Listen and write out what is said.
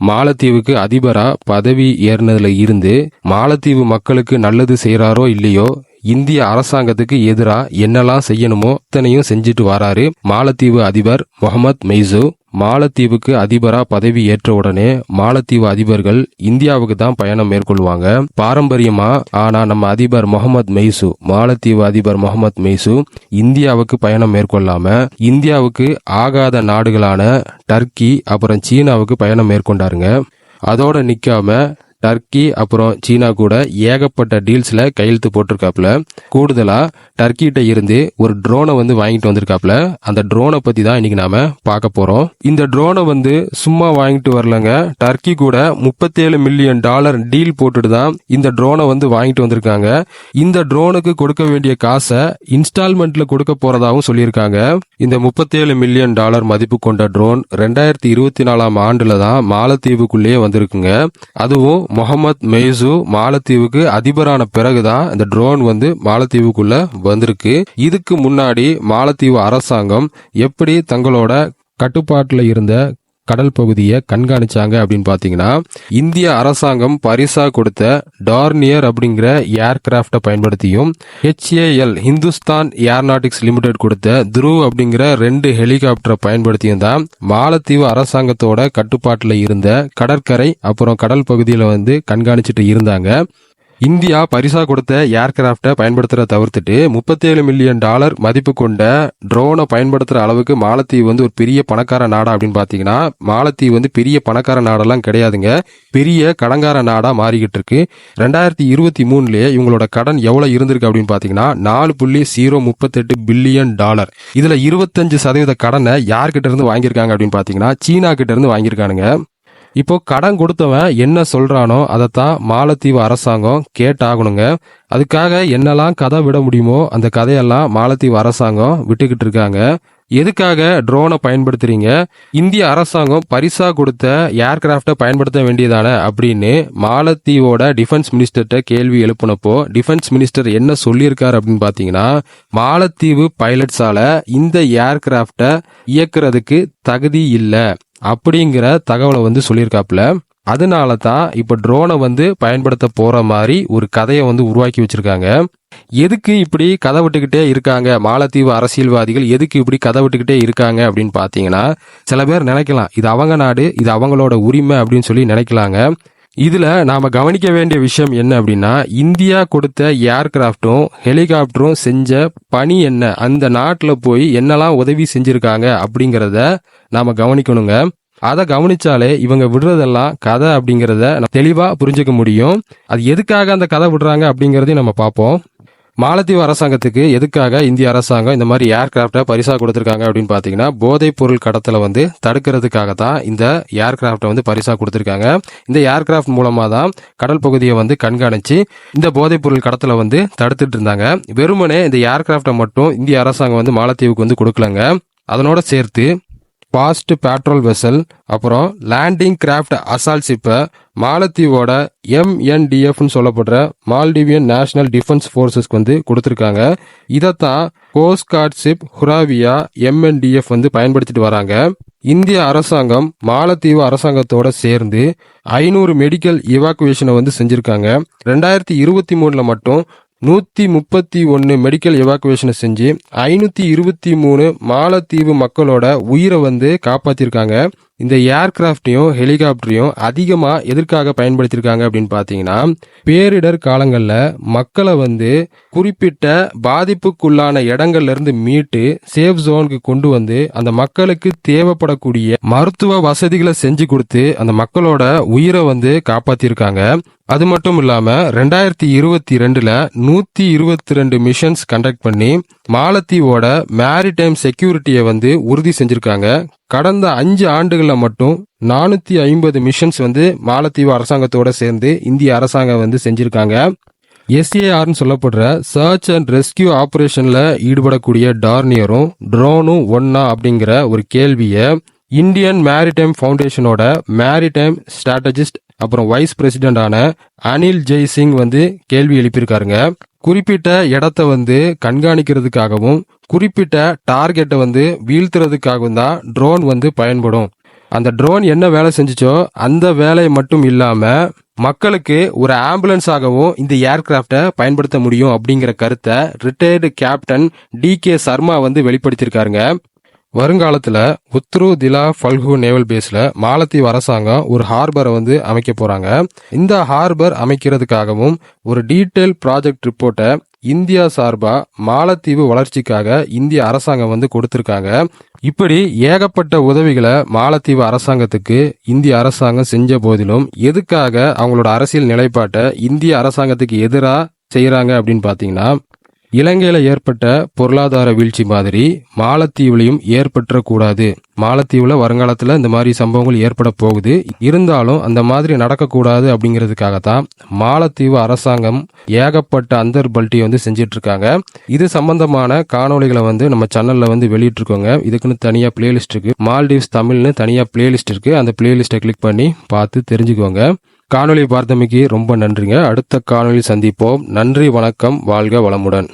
மாலத்தீவுக்கு அதிபரா பதவி ஏறினதுல இருந்து மாலத்தீவு மக்களுக்கு நல்லது செய்யறாரோ இல்லையோ இந்திய அரசாங்கத்துக்கு எதிராக என்னெல்லாம் செய்யணுமோ அத்தனையும் செஞ்சுட்டு வராரு மாலத்தீவு அதிபர் முகமது மெய்சு. மாலத்தீவுக்கு அதிபரா பதவி ஏற்ற உடனே மாலத்தீவு அதிபர்கள் இந்தியாவுக்கு தான் பயணம் மேற்கொள்வாங்க. பாரம்பரியமா? ஆனா நம்ம அதிபர் முகமது மெய்சு மாலத்தீவு அதிபர் முகமது மெய்சு இந்தியாவுக்கு பயணம் மேற்கொள்ளாம இந்தியாவுக்கு ஆகாத நாடுகளான டர்க்கி அப்புறம் சீனாவுக்கு பயணம் மேற்கொண்டாருங்க. அதோட நிக்காம டர்க்கி அப்புறம் சீனா கூட ஏகப்பட்ட டீல்ஸ்ல கையெழுத்து போட்டிருக்காப்புல. கூடுதலா டர்க்கிட்ட இருந்து ஒரு ட்ரோனை வந்து வாங்கிட்டு வந்திருக்காப்புல. அந்த ட்ரோனை பத்தி தான் இன்னைக்கு நாம பார்க்க போறோம். இந்த ட்ரோனை வந்து சும்மா வாங்கிட்டு வரலங்க. டர்க்கி கூட முப்பத்தேழு மில்லியன் டாலர் டீல் போட்டுட்டு தான் இந்த ட்ரோனை வந்து வாங்கிட்டு வந்திருக்காங்க. இந்த ட்ரோனுக்கு கொடுக்க வேண்டிய காசை இன்ஸ்டால்மெண்ட்ல கொடுக்க போறதாகவும் சொல்லியிருக்காங்க. இந்த முப்பத்தேழு மில்லியன் டாலர் மதிப்பு கொண்ட ட்ரோன் ரெண்டாயிரத்தி இருபத்தி நாலாம் ஆண்டுல தான் மாலத்தீவுக்குள்ளேயே வந்திருக்குங்க. அதுவும் முகமது மெய்சு மாலத்தீவுக்கு அதிபரான பிறகுதான் இந்த ட்ரோன் வந்து மாலத்தீவுக்குள்ள வந்திருக்கு. இதுக்கு முன்னாடி மாலத்தீவு அரசாங்கம் எப்படி தங்களோட கட்டுப்பாட்டில் இருந்த கடல் பகுதியை கண்காணிச்சாங்க அப்படின்னு பார்த்தீங்கன்னா இந்திய அரசாங்கம் பரிசா கொடுத்த டார்னியர் அப்படிங்கிற ஏர்கிராப்டை பயன்படுத்தியும் ஹெச்ஏஎல் ஹிந்துஸ்தான் ஏர்நாட்டிக்ஸ் லிமிடெட் கொடுத்த துருவ் அப்படிங்கிற ரெண்டு ஹெலிகாப்டரை பயன்படுத்தியும் தான் மாலத்தீவு அரசாங்கத்தோட கட்டுப்பாட்டில் இருந்த கடற்கரை அப்புறம் கடல் பகுதியில் வந்து கண்காணிச்சிட்டு இருந்தாங்க. இந்தியா பரிசா கொடுத்த ஏர்கிராப்டை பயன்படுத்துறத தவிர்த்துட்டு முப்பத்தேழு மில்லியன் டாலர் மதிப்பு கொண்ட ட்ரோனை பயன்படுத்துற அளவுக்கு மாலத்தீவு வந்து ஒரு பெரிய பணக்கார நாடா அப்படின்னு பாத்தீங்கன்னா மாலத்தீவு வந்து பெரிய பணக்கார நாடெல்லாம் கிடையாதுங்க. பெரிய கடங்கார நாடா மாறிக்கிட்டு இருக்கு. ரெண்டாயிரத்தி இருபத்தி மூணுலயே இவங்களோட கடன் எவ்வளவு இருந்திருக்கு அப்படின்னு பாத்தீங்கன்னா நாலு புள்ளி ஜீரோ முப்பத்தெட்டு பில்லியன் டாலர். இதுல இருபத்தஞ்சு சதவீத கடனை யார்கிட்ட இருந்து வாங்கியிருக்காங்க அப்படின்னு பாத்தீங்கன்னா சீனா கிட்ட இருந்து வாங்கியிருக்கானுங்க. இப்போ கடன் கொடுத்தவன் என்ன சொல்றானோ அதைத்தான் மாலத்தீவு அரசாங்கம் கேட்டாகணுங்க. அதுக்காக என்னெல்லாம் கதை விட முடியுமோ அந்த கதையெல்லாம் மாலத்தீவு அரசாங்கம் விட்டுக்கிட்டு இருக்காங்க. எதுக்காக ட்ரோனை பயன்படுத்துறீங்க? இந்திய அரசாங்கம் பரிசா கொடுத்த ஏர்கிராஃப்டை பயன்படுத்த வேண்டியதானே அப்படின்னு மாலத்தீவோட டிஃபென்ஸ் மினிஸ்டர்கிட்ட கேள்வி எழுப்புனப்போ டிஃபென்ஸ் மினிஸ்டர் என்ன சொல்லியிருக்காரு அப்படின்னு பார்த்தீங்கன்னா மாலத்தீவு பைலட்ஸால இந்த ஏர்கிராஃப்டை இயக்குறதுக்கு தகுதி இல்லை அப்படிங்கிற தகவலை வந்து சொல்லியிருக்காப்புல. அதனால தான் இப்போ ட்ரோனை வந்து பயன்படுத்த போகிற மாதிரி ஒரு கதையை வந்து உருவாக்கி வச்சுருக்காங்க. எதுக்கு இப்படி கதை விட்டுக்கிட்டே இருக்காங்க? மாலத்தீவு அரசியல்வாதிகள் எதுக்கு இப்படி கதை விட்டுக்கிட்டே இருக்காங்க அப்படின்னு பார்த்தீங்கன்னா சில பேர் நினைக்கலாம் இது அவங்க நாடு இது அவங்களோட உரிமை அப்படின்னு சொல்லி நினைக்கலாங்க. இதில் நாம் கவனிக்க வேண்டிய விஷயம் என்ன அப்படின்னா இந்தியா கொடுத்த ஏர்கிராஃப்டும் ஹெலிகாப்டரும் செஞ்ச பணி என்ன? அந்த நாட்டில் போய் என்னெல்லாம் உதவி செஞ்சுருக்காங்க அப்படிங்கிறத நாம் கவனிக்கணுங்க. அதை கவனிச்சாலே இவங்க விடுறதெல்லாம் கதை அப்படிங்கிறத நம்ம புரிஞ்சுக்க முடியும். அது எதுக்காக அந்த கதை விடுறாங்க அப்படிங்கறதையும் நம்ம பார்ப்போம். மாலத்தீவு அரசாங்கத்துக்கு எதுக்காக இந்திய அரசாங்கம் இந்த மாதிரி ஏர்கிராஃப்டை பரிசாக கொடுத்துருக்காங்க அப்படின்னு பார்த்தீங்கன்னா போதைப் பொருள் கடத்தலை வந்து தடுக்கிறதுக்காக தான் இந்த ஏர்கிராஃப்டை வந்து பரிசாக கொடுத்துருக்காங்க. இந்த ஏர்கிராஃப்ட் மூலமாக தான் கடல் பகுதியை வந்து கண்காணித்து இந்த போதைப் பொருள் கடத்தலை வந்து தடுத்துட்டு இருந்தாங்க. வெறுமனே இந்த ஏர்கிராஃப்டை மட்டும் இந்திய அரசாங்கம் வந்து மாலத்தீவுக்கு வந்து கொடுக்கலங்க. அதனோட சேர்த்து ஃபாஸ்ட் பேட்ரோல் வெசல் அப்புறம் லேண்டிங் கிராஃப்ட் அசால் ஷிப்பை மாலத்தீவோட எம்என்டிஎஃப்னு சொல்லப்படுற மால்டிவியன் நேஷனல் டிஃபென்ஸ் ஃபோர்ஸஸ்க்கு வந்து கொடுத்துருக்காங்க. இதைத்தான் கோஸ்ட் கார்ட் ஷிப் ஹுராவியா எம்என்டிஎஃப் வந்து பயன்படுத்திட்டு வராங்க. இந்திய அரசாங்கம் மாலத்தீவு அரசாங்கத்தோட சேர்ந்து ஐநூறு மெடிக்கல் இவாக்குவேஷனை வந்து செஞ்சிருக்காங்க. ரெண்டாயிரத்தி இருபத்தி மூணுல மட்டும் நூத்தி முப்பத்தி ஒன்னு மெடிக்கல் எவாக்குவேஷனை செஞ்சு ஐநூத்தி இருபத்தி மூணு மாலத்தீவு மக்களோட உயிரை வந்து காப்பாத்திருக்காங்க. இந்த ஏர்கிராஃப்டையும் ஹெலிகாப்டரையும் அதிகமாக எதற்காக பயன்படுத்தியிருக்காங்க அப்படின்னு பார்த்தீங்கன்னா பேரிடர் காலங்களில் மக்களை வந்து குறிப்பிட்ட பாதிப்புக்குள்ளான இடங்கள்ல இருந்து மீட்டு சேஃப் ஜோனுக்கு கொண்டு வந்து அந்த மக்களுக்கு தேவைப்படக்கூடிய மருத்துவ வசதிகளை செஞ்சு கொடுத்து அந்த மக்களோட உயிரை வந்து காப்பாத்திருக்காங்க. அது மட்டும் இல்லாம ரெண்டாயிரத்தி இருபத்தி ரெண்டுல நூத்தி இருபத்தி ரெண்டு மிஷன்ஸ் கண்டக்ட் பண்ணி மாலத்தீவோட மேரிடைம் செக்யூரிட்டியை வந்து உறுதி செஞ்சிருக்காங்க. கடந்த அஞ்சு ஆண்டுகளில் மட்டும் நானூத்தி ஐம்பது மிஷன்ஸ் வந்து மாலத்தீவு அரசாங்கத்தோட சேர்ந்து இந்திய அரசாங்கம் வந்து செஞ்சிருக்காங்க. எஸ்ஏஆர்னு சொல்லப்படுற சர்ச் அண்ட் ரெஸ்கியூ ஆபரேஷன்ல ஈடுபடக்கூடிய டார்னியரும் ட்ரோனும் ஒன்னா அப்படிங்கிற ஒரு கேள்வியை இந்தியன் மேரிடைம் ஃபவுண்டேஷனோட மேரிடைம் ஸ்ட்ராட்டஜிஸ்ட் அப்புறம் வைஸ் பிரசிடென்டான அனில் ஜெய்சிங் வந்து கேள்வி எழுப்பியிருக்காருங்க. குறிப்பிட்ட இடத்த வந்து கண்காணிக்கிறதுக்காகவும் குறிப்பிட்ட டார்கெட்டை வந்து வீழ்த்துறதுக்காகவும் தான் ட்ரோன் வந்து பயன்படும். அந்த ட்ரோன் என்ன வேலை செஞ்சுச்சோ அந்த வேலையை மட்டும் இல்லாமல் மக்களுக்கு ஒரு ஆம்புலன்ஸாகவும் இந்த ஏர்கிராஃப்டை பயன்படுத்த முடியும் அப்படிங்கிற கருத்தை retired captain D K Sharma வந்து வெளிப்படுத்தியிருக்காருங்க. வருங்காலத்தில் உத்ரு திலா ஃபல்கு நேவல் பேஸில் மாலத்தீவு அரசாங்கம் ஒரு ஹார்பரை வந்து அமைக்க போகிறாங்க இந்த ஹார்பர் அமைக்கிறதுக்காகவும் ஒரு டீட்டெயில் ப்ராஜெக்ட் ரிப்போர்ட்டை இந்தியா சார்பாக மாலத்தீவு வளர்ச்சிக்காக இந்திய அரசாங்கம் வந்து கொடுத்துருக்காங்க. இப்படி ஏகப்பட்ட உதவிகளை மாலத்தீவு அரசாங்கத்துக்கு இந்திய அரசாங்கம் செஞ்ச போதிலும் எதுக்காக அவங்களோட அரசியல் நிலைப்பாட்டை இந்திய அரசாங்கத்துக்கு எதிராக செய்கிறாங்க அப்படின்னு பார்த்தீங்கன்னா இலங்கையில் ஏற்பட்ட பொருளாதார வீழ்ச்சி மாதிரி மாலத்தீவுலையும் ஏற்பட்டுறக்கூடாது. மாலத்தீவுல வருங்காலத்தில் இந்த மாதிரி சம்பவங்கள் ஏற்பட போகுது. இருந்தாலும் அந்த மாதிரி நடக்கக்கூடாது அப்படிங்கிறதுக்காகத்தான் மாலத்தீவு அரசாங்கம் ஏகப்பட்ட அந்தர் பல்ட்டி வந்து செஞ்சிட்டு இருக்காங்க இது சம்பந்தமான காணொளிகளை வந்து நம்ம சேனல்ல வந்து வெளியிட்டிருக்கோங்க இதுக்குன்னு தனியா பிளேலிஸ்ட் இருக்கு. மால்டீவ்ஸ் தமிழ்னு தனியா பிளேலிஸ்ட் இருக்கு. அந்த பிளேலிஸ்ட்டை கிளிக் பண்ணி பார்த்து தெரிஞ்சுக்கோங்க. காணொளி பார்த்தமைக்கு ரொம்ப நன்றிங்க. அடுத்த காணொளி சந்திப்போம். நன்றி வணக்கம். வாழ்க வளமுடன்.